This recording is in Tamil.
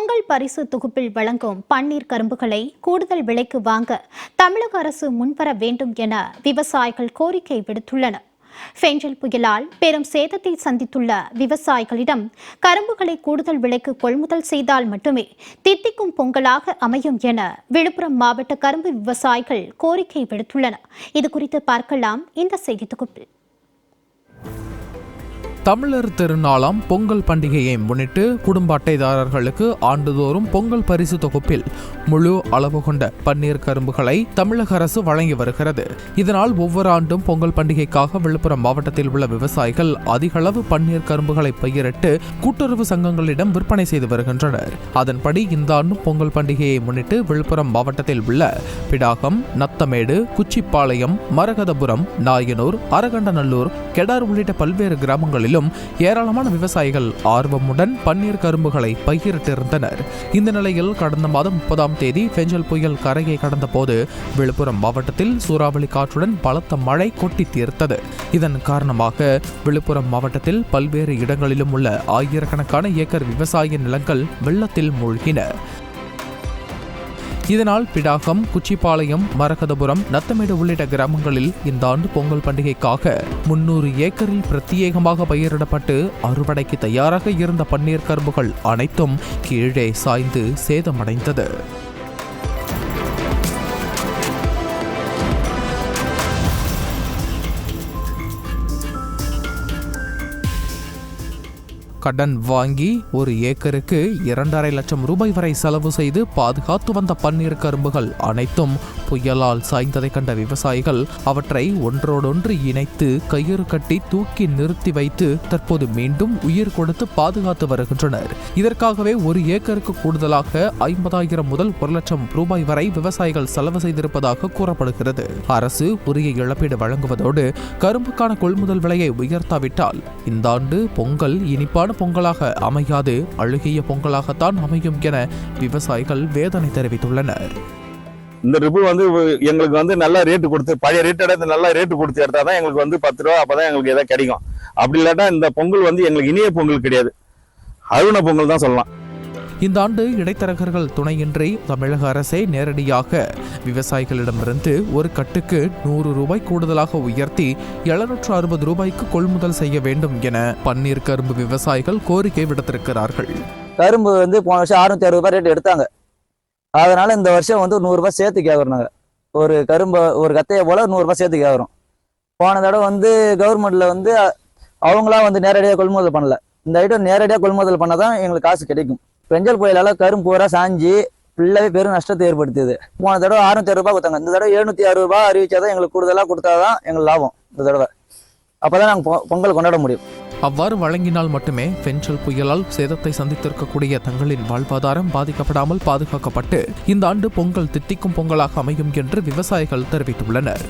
பொங்கல் பரிசு தொகுப்பில் வழங்கும் பன்னீர் கரும்புகளை கூடுதல் விலைக்கு வாங்க தமிழக அரசு முன்வர வேண்டும் என விவசாயிகள் கோரிக்கை விடுத்துள்ளனர். ஃபெஞ்சல் புயலால் பெரும் சேதத்தை சந்தித்துள்ள விவசாயிகளிடம் கரும்புகளை கூடுதல் விலைக்கு கொள்முதல் செய்தால் மட்டுமே தித்திக்கும் பொங்கலாக அமையும் என விழுப்புரம் மாவட்ட கரும்பு விவசாயிகள் கோரிக்கை விடுத்துள்ளனர். இது குறித்து பார்க்கலாம் இந்த செய்தி தொகுப்பில். தமிழர் திருநாளாம் பொங்கல் பண்டிகையை முன்னிட்டு குடும்ப அட்டைதாரர்களுக்கு ஆண்டுதோறும் பொங்கல் பரிசு தொகுப்பில் முழு அளவு கொண்ட பன்னீர் கரும்புகளை தமிழக அரசு வழங்கி வருகிறது. இதனால் ஒவ்வொரு ஆண்டும் பொங்கல் பண்டிகைக்காக விழுப்புரம் மாவட்டத்தில் உள்ள விவசாயிகள் அதிக அளவு பன்னீர் கரும்புகளை பயிரிட்டு கூட்டுறவு சங்கங்களிடம் விற்பனை செய்து வருகின்றனர். அதன்படி இந்த ஆண்டும் பொங்கல் பண்டிகையை முன்னிட்டு விழுப்புரம் மாவட்டத்தில் உள்ள பிடாகம் நத்தமேடு குச்சிப்பாளையம் மரகதபுரம் நாயனூர் அரகண்டநல்லூர் கெடார் உள்ளிட்ட பல்வேறு கிராமங்களிலும் ஏராளமான விவசாயிகள் ஆர்வமுடன் பன்னீர் கரும்புகளை பயிரிட்டிருந்தனர் இந்த நிலையில் கடந்த மாதம் முப்பதாம் தேதி பெஞ்சல் புயல் கரையை கடந்த போது விழுப்புரம் மாவட்டத்தில் சூறாவளி காற்றுடன் பலத்த மழை கொட்டி தீர்த்தது இதன் காரணமாக விழுப்புரம் மாவட்டத்தில் பல்வேறு இடங்களிலும் உள்ள ஆயிரக்கணக்கான ஏக்கர் விவசாய நிலங்கள் வெள்ளத்தில் மூழ்கின. இதனால் பிடாகம் குச்சிப்பாளையம் மரகதபுரம் நத்தமேடு உள்ளிட்ட கிராமங்களில் இந்த ஆண்டு பொங்கல் பண்டிகைக்காக முன்னூறு ஏக்கரில் பிரத்யேகமாக பயிரிடப்பட்டு அறுவடைக்கு தயாராக இருந்த பன்னீர் கரும்புகள் அனைத்தும் கீழே சாய்ந்து சேதமடைந்தது. கடன் வாங்கி ஒரு ஏக்கருக்கு இரண்டரை லட்சம் ரூபாய் வரை செலவு செய்து பாதுகாத்து வந்த பன்னீர் கரும்புகள் அனைத்தும் புயலால் சாய்ந்ததை கண்ட விவசாயிகள் அவற்றை ஒன்றோடொன்று இணைத்து கயிறு கட்டி தூக்கி நிறுத்தி வைத்து தற்போது மீண்டும் உயிர் கொடுத்து பாதுகாத்து வருகின்றனர். இதற்காகவே ஒரு ஏக்கருக்கு கூடுதலாக ஐம்பதாயிரம் முதல் ஒரு லட்சம் ரூபாய் வரை விவசாயிகள் செலவு செய்திருப்பதாக கூறப்படுகிறது. அரசு உரிய இழப்பீடு வழங்குவதோடு கரும்புக்கான கொள்முதல் விலையை உயர்த்தாவிட்டால் இந்த ஆண்டு பொங்கல் இனிப்பான பொங்கலாக அமையாது அழுகிய பொங்கலாகத்தான் அமையும் என விவசாயிகள் வேதனை தெரிவித்துள்ளனர். இந்த ரிப்பு வந்து எங்களுக்கு வந்து நல்ல ரேட்டு கொடுத்து பழைய ரேட் எடுத்து நல்ல ரேட்டு கொடுத்து எடுத்தா தான் எங்களுக்கு வந்து பத்து ரூபா அப்பதான் எங்களுக்கு எதாவது கிடைக்கும். அப்படி இல்லாட்டா இந்த பொங்கல் வந்து எங்களுக்கு இனிய பொங்கல் கிடையாது. அருண பொங்கல் தான் சொல்லலாம். இந்த ஆண்டு இடைத்தரகர்கள் துணையின்றி தமிழக அரசே நேரடியாக விவசாயிகளிடமிருந்து ஒரு கட்டுக்கு நூறு ரூபாய் கூடுதலாக உயர்த்தி எழுநூற்று அறுபது ரூபாய்க்கு கொள்முதல் செய்ய வேண்டும் என பன்னீர் கரும்பு விவசாயிகள் கோரிக்கை விடுத்திருக்கிறார்கள். கரும்பு வந்து போன வருஷம் அறுநூத்தி அறுபது ரூபாய் ரேட் எடுத்தாங்க. அதனால இந்த வருஷம் வந்து நூறுரூபா சேர்த்து கேட்குறோம் நாங்கள் ஒரு கரும்பு ஒரு கத்தையை போல நூறுரூபா சேர்த்து கேட்குறோம் போன தடவை வந்து கவர்மெண்ட்ல வந்து அவங்களா வந்து நேரடியாக கொள்முதல் பண்ணல. இந்த ஐட்டம் நேரடியாக கொள்முதல் பண்ணால் தான் எங்களுக்கு காசு கிடைக்கும். பெஞ்சல் புயலால் கரும்பு பூரா சாஞ்சி ஃபுல்லாவே பெரும் நஷ்டத்தை ஏற்படுத்தியது. போன தடவை அறுநூத்தி அறுபது ரூபாய் கொடுத்தாங்க. இந்த தடவை எழுநூத்தி அறுபது ரூபாய் அறிவிச்சாதான் எங்களுக்கு கூடுதலாக கொடுத்தாதான் எங்களுக்கு லாபம். இந்த தடவை. அப்போதான் நாங்கள் பொங்கல் கொண்டாட முடியும். அவ்வாறு வழங்கினால் மட்டுமே பெஞ்சல் புயலால் சேதத்தை சந்தித்திருக்கக்கூடிய தங்களின் வாழ்வாதாரம் பாதிக்கப்படாமல் பாதுகாக்கப்பட்டு இந்த ஆண்டு பொங்கல் திட்டிக்கும் பொங்கலாக அமையும் என்று விவசாயிகள் தெரிவித்துள்ளனர்.